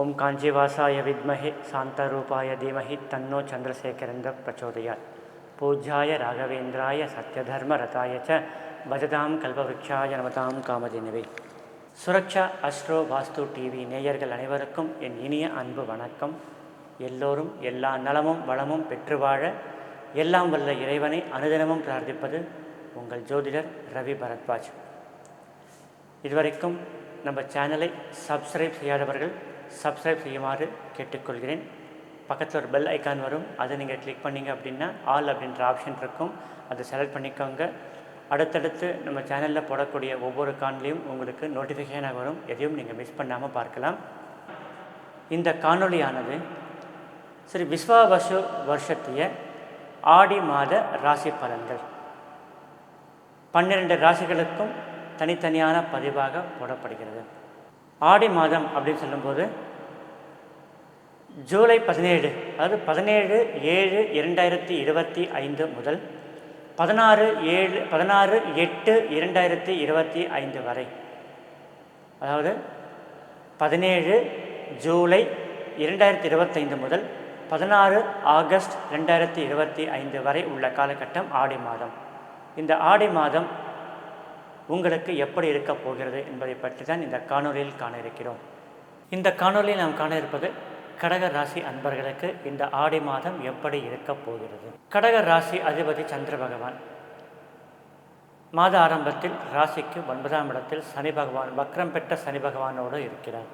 ஓம் காஞ்சிவாசாய வித்மஹே சாந்தரூபாய தீமஹி தன்னோ சந்திரசேகரந்த பிரச்சோதயாத். பூஜ்யாய ராகவேந்திராய சத்யதர்மரதாய ச பஜதாம் கல்பவருட்சாய நமதாம் காமதினவே. சுரக்ஷா அஸ்ட்ரோ வாஸ்து டிவி நேயர்கள் அனைவருக்கும் என் இனிய அன்பு வணக்கம். எல்லோரும் எல்லா நலமும் வளமும் பெற்று வாழ எல்லாம் வல்ல இறைவனை அனுதினமும் பிரார்த்திப்பது உங்கள் ஜோதிடர் ரவி பரத்வாஜ். இதுவரைக்கும் நம்ம சேனலை சப்ஸ்கிரைப் செய்யாதவர்கள் சப்ஸ்கிரைப் செய்யுமாறு கேட்டுக்கொள்கிறேன். பக்கத்தில் ஒரு பெல் ஐக்கான் வரும். அதை நீங்கள் கிளிக் பண்ணீங்க அப்படின்னா ஆல் அப்படின்ற ஆப்ஷன் இருக்கும். அதை செலக்ட் பண்ணிக்கோங்க. அடுத்தடுத்து நம்ம சேனலில் போடக்கூடிய ஒவ்வொரு காணொலியும் உங்களுக்கு நோட்டிஃபிகேஷனாக வரும். எதையும் நீங்கள் மிஸ் பண்ணாமல் பார்க்கலாம். இந்த காணொளியானது ஸ்ரீ விஸ்வாவசு வருஷத்திய ஆடி மாத ராசி பலன்கள். பன்னிரண்டு ராசிகளுக்கும் தனித்தனியான பதிவாக போடப்படுகிறது. ஆடி மாதம் அப்படின்னு சொல்லும்போது ஜூலை பதினேழு அதாவது பதினேழு ஏழு இரண்டாயிரத்தி இருபத்தி ஐந்து முதல் பதினாறு ஏழு பதினாறு எட்டு இரண்டாயிரத்தி இருபத்தி ஐந்து வரை. அதாவது பதினேழு ஜூலை இரண்டாயிரத்தி இருபத்தைந்து முதல் பதினாறு ஆகஸ்ட் ரெண்டாயிரத்தி இருபத்தி ஐந்து வரை உள்ள காலகட்டம் ஆடி மாதம். இந்த ஆடி மாதம் உங்களுக்கு எப்படி இருக்கப் போகிறது என்பதை பற்றி தான் இந்த காணொலியில் காண இருக்கிறோம். இந்த காணொலியில் நாம் காண இருப்பது கடக ராசி அன்பர்களுக்கு இந்த ஆடி மாதம் எப்படி இருக்கப் போகிறது? கடக ராசி அதிபதி சந்திர பகவான். மாத ஆரம்பத்தில் ராசிக்கு ஒன்பதாம் இடத்தில் சனி பகவான் வக்ரம் பெற்ற சனி பகவானோடு இருக்கிறார்.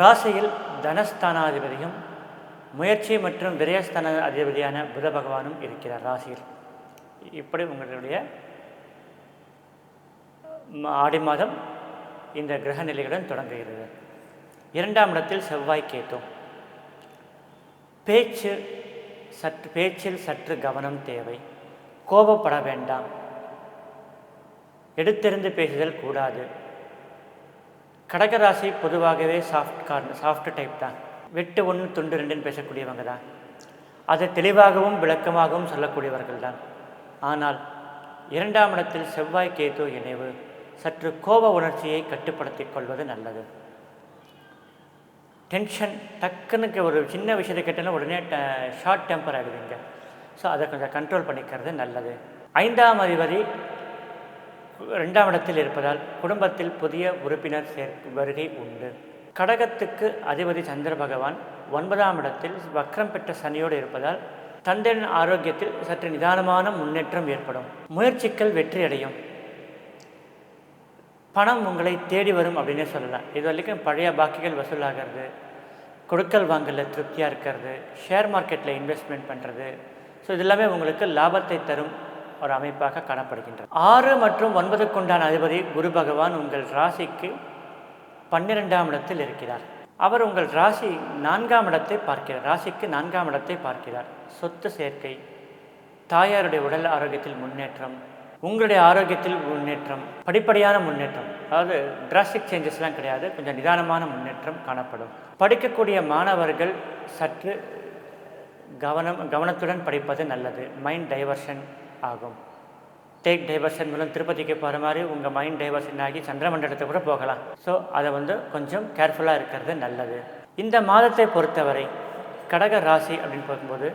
ராசியில் தனஸ்தானாதிபதியும் முயற்சி மற்றும் விரயஸ்தான அதிபதியான புத பகவானும் இருக்கிறார் ராசியில். இப்படி உங்களுடைய ஆடி மாதம் இந்த கிரக நிலையுடன் தொடங்குகிறது. இரண்டாம் இடத்தில் செவ்வாய் கேத்து. பேச்சு சற்று பேச்சில் சற்று கவனம் தேவை. கோபப்பட வேண்டாம். எடுத்தெறிந்து பேசுதல் கூடாது. கடகராசி பொதுவாகவே சாஃப்ட் கார் சாஃப்ட் டைப் தான். வெட்டு ஒன்று துண்டு ரெண்டுன்னு பேசக்கூடியவங்க தான். அதை தெளிவாகவும் விளக்கமாகவும் சொல்லக்கூடியவர்கள் தான். ஆனால் இரண்டாம் இடத்தில் செவ்வாய் கேத்தோ இணைவு. சற்று கோப உணர்ச்சியை கட்டுப்படுத்திக் கொள்வது நல்லது. டென்ஷன் டக்குனுக்கு ஒரு சின்ன விஷயத்தை கேட்டாலும் உடனே ஷார்ட் டெம்பர் ஆகிடுவீங்க ஸோ அதை கொஞ்சம் கண்ட்ரோல் பண்ணிக்கிறது நல்லது. ஐந்தாம் அதிபதி ரெண்டாம் இடத்தில் இருப்பதால் குடும்பத்தில் புதிய உறுப்பினர் சேர் வருகை உண்டு. கடகத்துக்கு அதிபதி சந்திர பகவான் ஒன்பதாம் இடத்தில் வக்ரம் பெற்ற சனியோடு இருப்பதால் தந்தையின் ஆரோக்கியத்தில் சற்று நிதானமான முன்னேற்றம் ஏற்படும். முயற்சிகள் வெற்றியடையும். பணம் உங்களை தேடி வரும் அப்படின்னே சொல்லலாம் இது வரைக்கும் பழைய பாக்கிகள் வசூலாகிறது. கொடுக்கல் வாங்கலில் திருப்தியாக இருக்கிறது. ஷேர் மார்க்கெட்டில் இன்வெஸ்ட்மெண்ட் பண்ணுறது ஸோ இது எல்லாமே உங்களுக்கு லாபத்தை தரும் ஒரு அமைப்பாக காணப்படுகின்றது. ஆறு மற்றும் ஒன்பதுக்குண்டான அதிபதி குரு பகவான் உங்கள் ராசிக்கு பன்னிரெண்டாம் இடத்தில் இருக்கிறார். அவர் உங்கள் ராசி நான்காம் இடத்தை பார்க்கிறார். ராசிக்கு நான்காம் இடத்தை பார்க்கிறார். சொத்து சேர்க்கை தாயாருடைய உடல் ஆரோக்கியத்தில் முன்னேற்றம் உங்களுடைய ஆரோக்கியத்தில் முன்னேற்றம் படிப்படியான முன்னேற்றம் அதாவது டிராஸ்டிக் சேஞ்சஸ்லாம் கிடையாது கொஞ்சம் நிதானமான முன்னேற்றம் காணப்படும். படிக்கக்கூடிய மாணவர்கள் சற்று கவனம் கவனத்துடன் படிப்பது நல்லது. மைண்ட் டைவர்ஷன் ஆகும். டேக் டைவர்ஷன் மூலம் திருப்பதிக்கு போகிற மாதிரி உங்கள் மைண்ட் டைவர்ஷன் ஆகி சந்திரமண்டலத்தை கூட போகலாம். ஸோ அதை வந்து கொஞ்சம் கேர்ஃபுல்லாக இருக்கிறது நல்லது. இந்த மாதத்தை பொறுத்தவரை கடக ராசி அப்படின்னு பார்க்கும்போது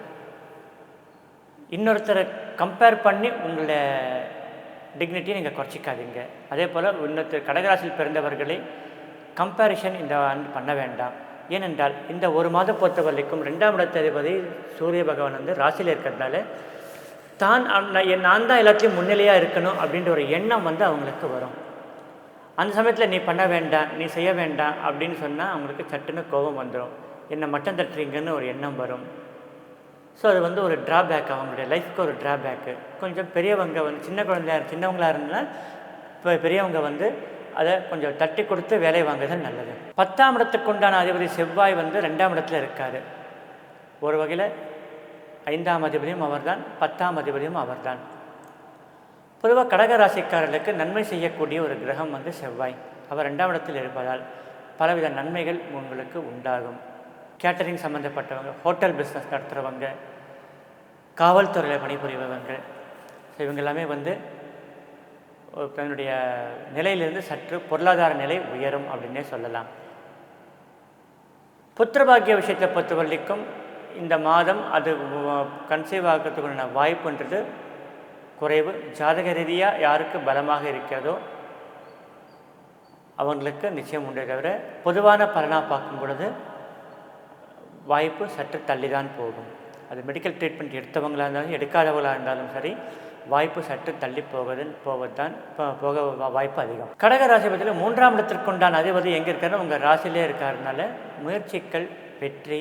இன்னொருத்தரை கம்பேர் பண்ணி உங்களை டிக்னிட்டியை நீங்கள் குறைச்சிக்காதீங்க. அதே போல் இன்னொரு கடகராசியில் பிறந்தவர்களை கம்பேரிஷன் இந்த ஆண்டு பண்ண வேண்டாம். ஏனென்றால் இந்த ஒரு மாதம் பொறுத்த வரைக்கும் ரெண்டாம் இடத்ததிபதி சூரிய பகவான் வந்து ராசியில் இருக்கிறதுனால தான் நான் நான் தான் எல்லாத்தையும் முன்னிலையாக இருக்கணும் அப்படின்ற ஒரு எண்ணம் வந்து அவங்களுக்கு வரும். அந்த சமயத்தில் நீ பண்ண வேண்டாம் நீ செய்ய வேண்டாம் அப்படின்னு சொன்னால் அவங்களுக்கு சட்டுன்னு கோபம் வந்துடும் என்னை மட்டம் தட்டுறீங்கன்னு ஒரு எண்ணம் வரும். ஸோ அது வந்து ஒரு ட்ராபேக் அவங்களுடைய லைஃப்க்கு ஒரு ட்ராபேக்கு கொஞ்சம் பெரியவங்க வந்து சின்ன குழந்தையா சின்னவங்களாக இருந்தால் இப்போ பெரியவங்க வந்து அதை கொஞ்சம் தட்டி கொடுத்து வேலை வாங்குறது நல்லது. பத்தாம் இடத்துக்கு உண்டான அதிபதி செவ்வாய் வந்து ரெண்டாம் இடத்துல இருக்கார். ஒரு வகையில் ஐந்தாம் அதிபதியும் அவர்தான் பத்தாம் அதிபதியும் அவர்தான். பொதுவாக கடக ராசிக்காரர்களுக்கு நன்மை செய்யக்கூடிய ஒரு கிரகம் வந்து செவ்வாய். அவர் ரெண்டாம் இடத்தில் இருப்பதால் பலவித நன்மைகள் உங்களுக்கு உண்டாகும். கேட்டரிங் சம்மந்தப்பட்டவங்க ஹோட்டல் பிஸ்னஸ் நடத்துகிறவங்க காவல்துறையில் பணிபுரிபவர்கள். ஸோ இவங்க எல்லாமே வந்து தன்னுடைய நிலையிலிருந்து சற்று பொருளாதார நிலை உயரும் அப்படின்னே சொல்லலாம். புத்திரபாகிய விஷயத்தை பொறுத்தவரைக்கும் இந்த மாதம் அது கன்சீவ் ஆகிறதுக்குன வாய்ப்புன்றது குறைவு. ஜாதக ரீதியாக யாருக்கு பலமாக இருக்கிறதோ அவங்களுக்கு நிச்சயம் உண்டே தவிர பொதுவான பலனாக பார்க்கும் பொழுது வாய்ப்பு சற்று தள்ளி தான் போகும். அது மெடிக்கல் ட்ரீட்மெண்ட் எடுத்தவங்களாக இருந்தாலும் எடுக்காதவங்களாக இருந்தாலும் சரி வாய்ப்பு சற்று தள்ளி போவது போவது தான் போக வாய்ப்பு அதிகம். கடக ராசிபதியில் மூன்றாம் இடத்திற்குண்டான அதிபதி எங்கே இருக்காரு உங்கள் ராசிலே இருக்காருனால முயற்சிகள் வெற்றி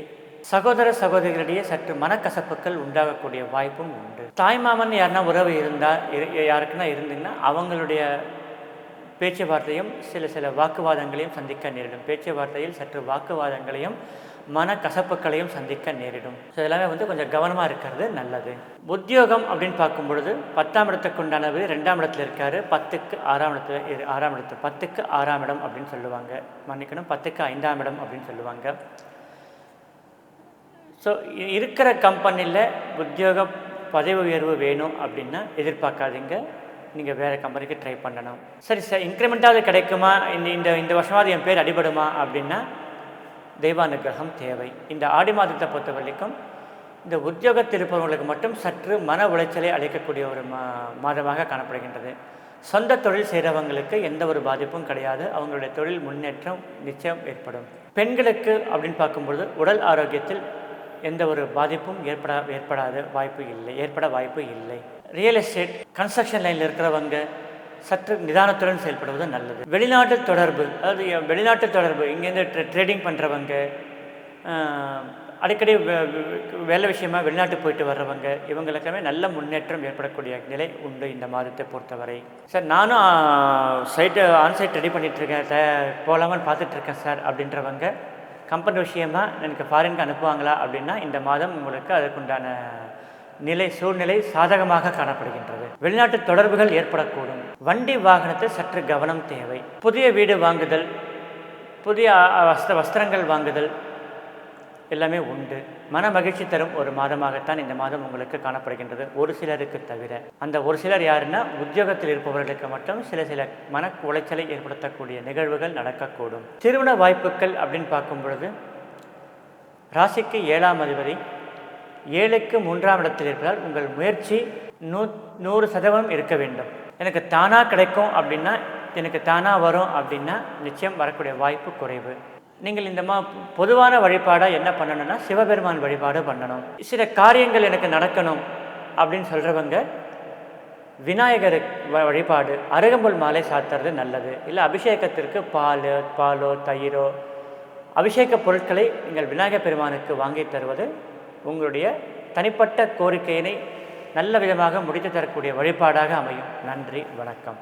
சகோதர சகோதரிகளிடையே சற்று மனக்கசப்புகள் உண்டாகக்கூடிய வாய்ப்பும் உண்டு. தாய்மாமன் யாருன்னா உறவு இருந்தால் யாருக்குன்னா இருந்தீங்கன்னா அவங்களுடைய பேச்சுவார்த்தையும் சில சில வாக்குவாதங்களையும் சந்திக்க நேரிடும். பேச்சுவார்த்தையில் சற்று வாக்குவாதங்களையும் மனக்கசப்புகளையும் சந்திக்க நேரிடும். ஸோ எல்லாமே வந்து கொஞ்சம் கவனமாக இருக்கிறது நல்லது. உத்தியோகம் அப்படின்னு பார்க்கும் பொழுது பத்தாம் இடத்துக்கு உண்டானவர் ரெண்டாம் இடத்துல இருக்காரு. பத்துக்கு ஆறாம் இடத்துல இரு- ஆறாம் இடத்துல பத்துக்கு ஆறாம் இடம் அப்படின்னு சொல்லுவாங்க. மன்னிக்கணும் பத்துக்கு ஐந்தாம் இடம் அப்படின்னு சொல்லுவாங்க. ஸோ இருக்கிற கம்பெனியில் உத்தியோக பதவி உயர்வு வேணும் அப்படின்னா எதிர்பார்க்காதீங்க. நீங்கள் வேறு கம்பெனிக்கு ட்ரை பண்ணணும். சரி சார் இன்க்ரிமெண்ட்டாவது கிடைக்குமா? இந்த இந்த இந்த வருஷமாவது என் பேர் அடிபடுமா அப்படின்னா தெய்வானுகிரகம் தேவை. இந்த ஆடி மாதத்தை பொறுத்த வரைக்கும் இந்த உத்தியோகத்தில் இருப்பவர்களுக்கு மட்டும் சற்று மன உளைச்சலை அளிக்கக்கூடிய ஒரு மா மாதமாக காணப்படுகின்றது. சொந்த தொழில் செய்கிறவங்களுக்கு எந்த ஒரு பாதிப்பும் கிடையாது. அவங்களுடைய தொழில் முன்னேற்றம் நிச்சயம் ஏற்படும். பெண்களுக்கு அப்படின்னு பார்க்கும்பொழுது உடல் ஆரோக்கியத்தில் எந்த ஒரு பாதிப்பும் ஏற்பட ஏற்படாத வாய்ப்பு இல்லை ஏற்பட வாய்ப்பு இல்லை. ரியல் எஸ்டேட் கன்ஸ்ட்ரக்ஷன் லைனில் இருக்கிறவங்க சற்று நிதானத்துடன் செயல்படுவது நல்லது. வெளிநாட்டு தொடர்பு அதாவது வெளிநாட்டு தொடர்பு இங்கேருந்து ட்ரே ட்ரேடிங் பண்ணுறவங்க அடிக்கடி வே- வேலை விஷயமா வெளிநாட்டு போயிட்டு வர்றவங்க இவங்களுக்குமே நல்ல முன்னேற்றம் ஏற்படக்கூடிய நிலை உண்டு இந்த மாதத்தை பொறுத்தவரை. சார் நானும் சைட்டு ஆன்சைட் ரெடி பண்ணிகிட்ருக்கேன் சார் போகலாமான்னு பார்த்துட்ருக்கேன் சார் அப்படின்றவங்க கம்பெனி விஷயமா எனக்கு ஃபாரினுக்கு அனுப்புவாங்களா அப்படின்னா இந்த மாதம் உங்களுக்கு அதுக்குண்டான நிலை சூழ்நிலை சாதகமாக காணப்படுகின்றது. வெளிநாட்டு தொடர்புகள் ஏற்படக்கூடும். வண்டி வாகனத்தில் சற்று கவனம் தேவை. புதிய வீடு வாங்குதல் புதிய வஸ்த வஸ்திரங்கள் வாங்குதல் எல்லாமே உண்டு. மன மகிழ்ச்சி தரும் ஒரு மாதமாகத்தான் இந்த மாதம் உங்களுக்கு காணப்படுகின்றது. ஒரு சிலருக்கு தவிர. அந்த ஒரு சிலர் யாருன்னா உத்தியோகத்தில் இருப்பவர்களுக்கு மட்டும் சில சில மன உளைச்சலை ஏற்படுத்தக்கூடிய நிகழ்வுகள் நடக்கக்கூடும். திருமண வாய்ப்புகள் அப்படின்னு பார்க்கும் பொழுது ராசிக்கு ஏழாம் அதிபதி ஏழுக்கு மூன்றாம் இடத்தில் இருப்பதால் உங்கள் முயற்சி நூ நூறு சதவீதம் இருக்க வேண்டும். எனக்கு தானாக கிடைக்கும் அப்படின்னா எனக்கு தானாக வரும் அப்படின்னா நிச்சயம் வரக்கூடிய வாய்ப்பு குறைவு. நீங்கள் இந்த மா பொதுவான வழிபாடாக என்ன பண்ணணும்னா சிவபெருமான் வழிபாடு பண்ணணும். சில காரியங்கள் எனக்கு நடக்கணும் அப்படின்னு சொல்கிறவங்க விநாயகர் வ- வழிபாடு அருகம்புல் மாலை சாத்துறது நல்லது. இல்லை அபிஷேகத்திற்கு பால் பாலோ தயிரோ அபிஷேக பொருட்களை நீங்கள் விநாயகர் பெருமானுக்கு வாங்கி தருவது உங்களுடைய தனிப்பட்ட கோரிக்கையினை நல்ல விதமாக முடித்து தரக்கூடிய வழிபாடாக அமையும். நன்றி வணக்கம்.